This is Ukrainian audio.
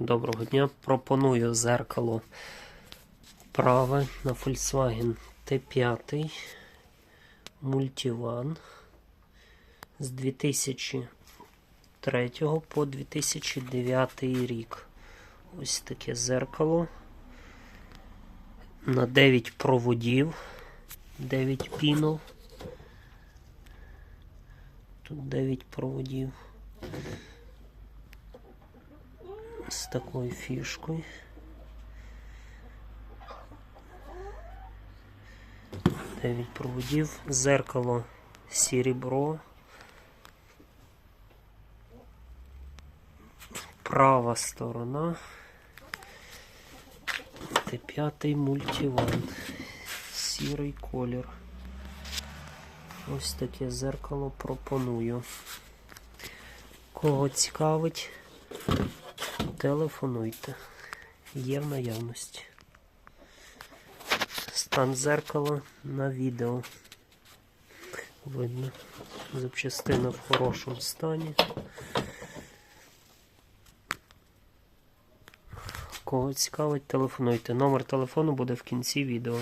Доброго дня. Пропоную зеркало праве на Volkswagen T5 Multivan з 2003 по 2009 рік. Ось таке зеркало. На 9 проводів, 9 пінов. Тут 9 проводів. З такою фішкою. Дев'ять проводів, зеркало серебро. Права сторона. Т5 мультиван. Сірий колір. Ось таке зеркало пропоную. Кого цікавить? Телефонуйте. Є в наявності. Стан зеркала на відео. Видно. Запчастина в хорошому стані. Кого цікавить, телефонуйте. Номер телефону буде в кінці відео.